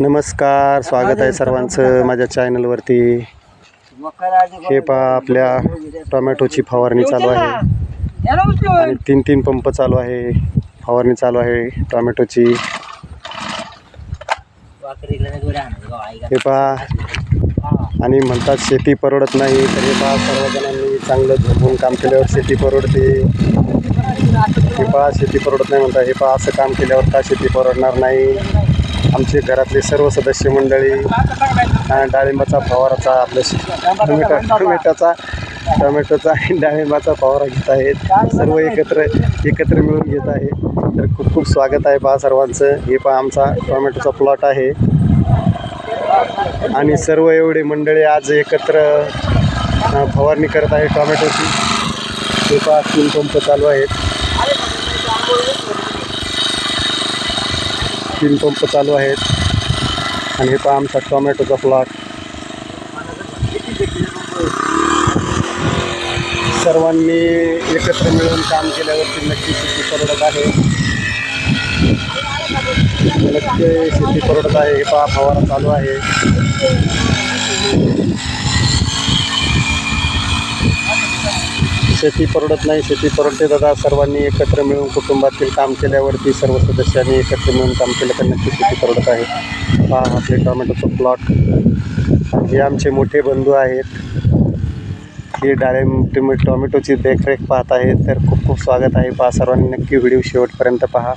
नमस्कार स्वागत आहे सर्वांचं माझ्या चॅनलवरती हे पहा आपल्या टोमॅटोची फवारणी चालू आहे. आणि तीन तीन पंप चालू आहे. फवारणी चालू आहे टोमॅटोची. हे पहा. आणि म्हणतात शेती परवडत नाही. तर हे पहा सर्वजणांनी चांगलं झोपून काम केल्यावर शेती परवडते. हे पहा शेती परवडत नाही म्हणतात हे पहा असं काम केल्यावर का शेती परवडणार नाही? आमचे घरातले सर्व सदस्य मंडळी डाळिंबाचा फवाराचा आपल्या टोमॅटो टोमॅटोचा टोमॅटोचा आणि डाळिंबाचा फवारा घेत आहेत. सर्व एकत्र एकत्र मिळून घेत आहे. तर खूप खूप स्वागत आहे पहा सर्वांचं. हे पहा आमचा टोमॅटोचा प्लॉट आहे. आणि सर्व एवढे मंडळी आज एकत्र फवारणी करत आहे टोमॅटोची. हे पहा तीन पंप चालू आहेत. तीन पंप चालू आहेत. आणि हे पहा आमचा टोमॅटोचा प्लॉट सर्वांनी एकत्र मिळून काम केल्यावरती नक्की शेती परवडत आहे. नक्की शेती परवडत आहे. हे पहा फवारा चालू आहे. शेती परवडत नाही शेती परवडते. दादा सर्वांनी एकत्र मिळून कुटुंबातील काम केल्यावरती सर्व सदस्यांनी एकत्र मिळून काम केलं तर नक्की शेती परवडत आहे. पहा आपले टोमॅटोचं प्लॉट हे आमचे मोठे बंधू आहेत. हे डाळिंब टोमॅ टोमॅटोची देखरेख पाहत आहेत तर खूप खूप स्वागत आहे. पहा सर्वांनी नक्की व्हिडिओ शेवटपर्यंत पहा.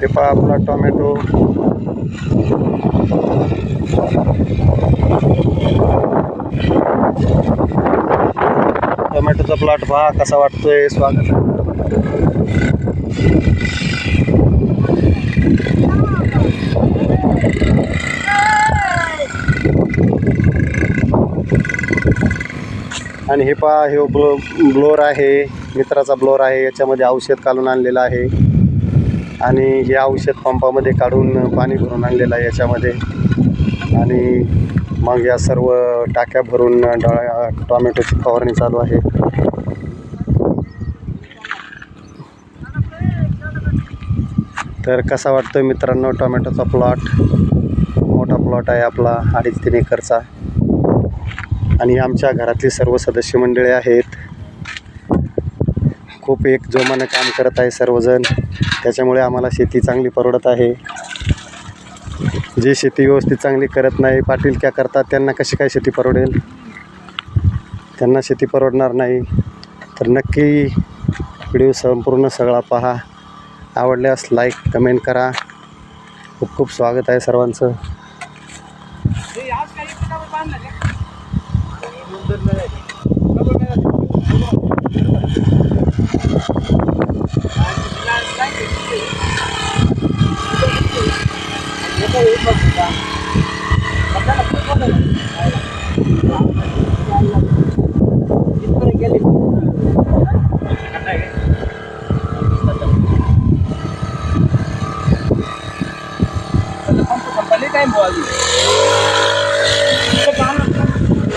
हे पहा आपला टोमॅटो. टोमॅटोचा प्लॉट पहा कसा वाटतोय स्वागत आणि हे पहा हे ब्लो ब्लोअर आहे मित्राचा ब्लोअर आहे याच्यामध्ये औषध घालून आणलेलं आहे. आणि हे औषध पंपामध्ये काढून पाणी भरून आणलेलं आहे याच्यामध्ये. आणि मग या सर्व टाक्या भरून डळ्या टॉमॅटोची फवारणी चालू आहे. तर कसा वाटतो मित्रांनो टोमॅटोचा प्लॉट? मोठा प्लॉट आहे आपला अडीच तीन एकरचा आणि आमच्या घरातली सर्व सदस्य मंडळी आहेत. खूप एक जोमानं काम करत आहे सर्वजण. त्याच्यामुळे आम्हाला शेती चांगली परवडत आहे. जे शेती व्यवस्थित चांगली करत नाही पाटील क्या करतात त्यांना कशी काय शेती परवडेल? त्यांना शेती परवडणार नाही. तर नक्की व्हिडिओ संपूर्ण सगळा पहा. आवडल्यास लाईक कमेंट करा. खूप खूप स्वागत आहे सर्वांचं.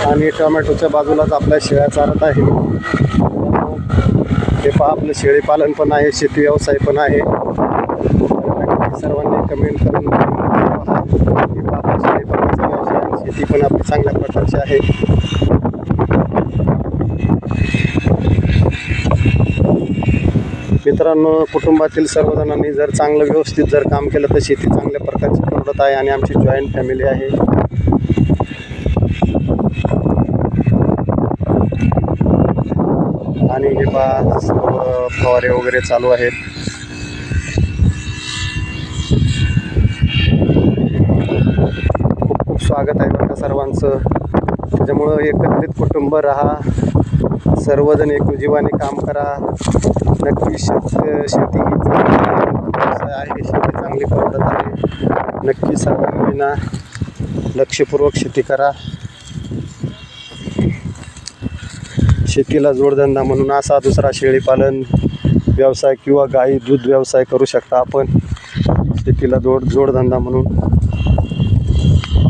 आणि टोमॅटोच्या बाजूलाच आपल्या शेळ्या चारत आहे. हे पहा आपलं शेळीपालन पण आहे शेती व्यवसाय पण आहे. कमेंट करून शेती पण आपली चांगल्या प्रकारची आहे. मित्रांनो कुटुंबातील सर्वजणांनी जर चांगलं व्यवस्थित जर काम केलं तर शेती चांगल्या प्रकारची परवडत आहे आणि आमची जॉईंट फॅमिली आहे. आणि हे पहा फवारे वगैरे चालू आहेत खूप खूप स्वागत आहे बघा सर्वांचं. त्याच्यामुळं एकत्रित कुटुंब राहा. सर्वजण एकजीवाने काम करा. नक्की शेत शेती व्यवसाय आहे. शेती चांगली परवडत आहे. नक्की सर्वांना लक्षपूर्वक शेती करा. शेतीला जोडधंदा म्हणून असा दुसरा शेळीपालन व्यवसाय किंवा गाई दूध व्यवसाय करू शकता आपण. शेतीला जोड जोडधंदा म्हणून.